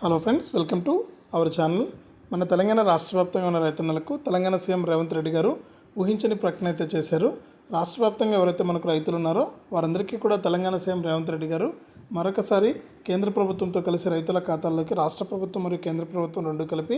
Hello friends welcome to our channel. మన తెలంగాణ రాష్ట్ర వ్యాప్తంగా ఉన్న రైతన్నలకు తెలంగాణ సీఎం రేవంత్ రెడ్డి గారు ఊహించని ప్రకటన అయితే చేశారు. రాష్ట్ర వ్యాప్తంగా ఎవరైతే మనకు రైతులు ఉన్నారో వారందరికీ కూడా తెలంగాణ సీఎం రేవంత్ రెడ్డి గారు మరొకసారి కేంద్ర ప్రభుత్వంతో కలిసి రైతుల ఖాతాల్లోకి రాష్ట్ర ప్రభుత్వం మరియు కేంద్ర ప్రభుత్వం రెండు కలిపి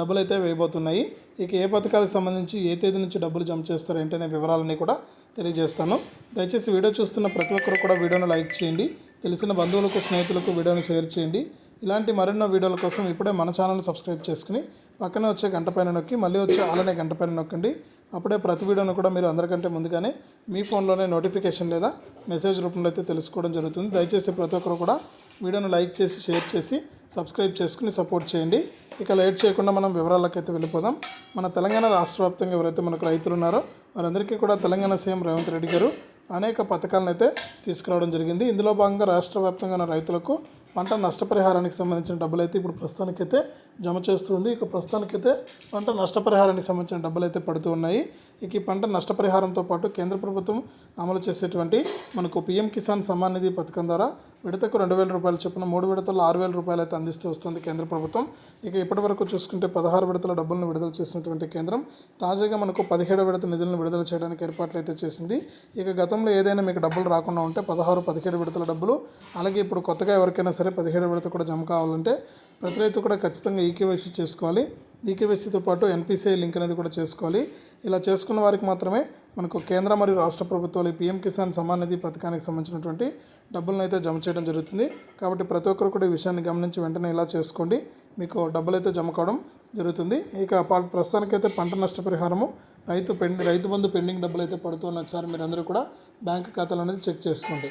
డబ్బులు అయితే వేయబోతున్నాయి. ఇక ఏ పథకాలకు సంబంధించి ఏ తేదీ నుంచి డబ్బులు జమ చేస్తారో ఏంటనే వివరాలన్నీ కూడా తెలియజేస్తాను. దయచేసి వీడియో చూస్తున్న ప్రతి ఒక్కరు కూడా వీడియోను లైక్ చేయండి. తెలిసిన బంధువులకు స్నేహితులకు వీడియోను షేర్ చేయండి. ఇలాంటి మరెన్నో వీడియోల కోసం ఇప్పుడే మన ఛానల్ సబ్స్క్రైబ్ చేసుకుని పక్కనే వచ్చే గంట పైన నొక్కి మళ్ళీ వచ్చే అలానే గంట పైన నొక్కండి. అప్పుడే ప్రతి వీడియోను కూడా మీరు అందరికంటే ముందుగానే మీ ఫోన్లోనే నోటిఫికేషన్ లేదా మెసేజ్ రూపంలో అయితే తెలుసుకోవడం జరుగుతుంది. దయచేసి ప్రతి ఒక్కరు కూడా వీడియోను లైక్ చేసి షేర్ చేసి సబ్స్క్రైబ్ చేసుకుని సపోర్ట్ చేయండి. ఇక లేట్ చేయకుండా మనం వివరాలకైతే వెళ్ళిపోదాం. మన తెలంగాణ రాష్ట్ర వ్యాప్తంగా ఎవరైతే మనకు రైతులు ఉన్నారో వారందరికీ కూడా తెలంగాణ సీఎం రేవంత్ రెడ్డి గారు అనేక పథకాలను అయితే తీసుకురావడం జరిగింది. ఇందులో భాగంగా రాష్ట్ర వ్యాప్తంగా ఉన్న రైతులకు పంట నష్టపరిహారానికి సంబంధించిన డబ్బులు అయితే ఇప్పుడు ప్రస్తుతానికైతే జమ చేస్తుంది. ఇక ప్రస్తుతానికైతే పంట నష్టపరిహారానికి సంబంధించిన డబ్బులు అయితే పడుతూ ఉన్నాయి. ఇక ఈ పంట నష్టపరిహారంతో పాటు కేంద్ర ప్రభుత్వం అమలు చేసేటువంటి మనకు పిఎం కిసాన్ సమ్మాన్ నిధి పథకం ద్వారా విడతకు రెండు వేల రూపాయల చొప్పున మూడు విడతల్లో ఆరు వేల రూపాయలు అయితే అందిస్తూ వస్తుంది కేంద్ర ప్రభుత్వం. ఇక ఇప్పటి వరకు చూసుకుంటే పదహారు విడతల డబ్బులను విడుదల చేసినటువంటి కేంద్రం తాజాగా మనకు పదిహేడు విడత నిధులను విడుదల చేయడానికి ఏర్పాట్లు అయితే చేసింది. ఇక గతంలో ఏదైనా మీకు డబ్బులు రాకుండా ఉంటే పదహారు పదిహేడు విడతల డబ్బులు అలాగే ఇప్పుడు కొత్తగా ఎవరికైనా సరే పదిహేడు విడత కూడా జమ కావాలంటే ప్రతి రైతు కూడా ఖచ్చితంగా ఈకేవైసీ చేసుకోవాలి. ఈకేవైసీతో పాటు ఎన్పిసిఐ లింక్ అనేది కూడా చేసుకోవాలి. ఇలా చేసుకున్న వారికి మాత్రమే మనకు కేంద్ర మరియు రాష్ట్ర ప్రభుత్వాలు ఈ పీఎం కిసాన్ సమాన్ నిధి పథకానికి సంబంధించినటువంటి డబ్బులను అయితే జమ చేయడం జరుగుతుంది. కాబట్టి ప్రతి ఒక్కరు కూడా ఈ విషయాన్ని గమనించి వెంటనే ఇలా చేసుకోండి. మీకు డబ్బులు అయితే జమ కావడం జరుగుతుంది. ఇక ప- ప్రస్తుతానికైతే పంట నష్టపరిహారము రైతు పెండి రైతు బంధు పెండింగ్ డబ్బులు అయితే పడుతున్న ఒకసారి మీరందరూ కూడా బ్యాంక్ ఖాతాలు అనేది చెక్ చేసుకోండి.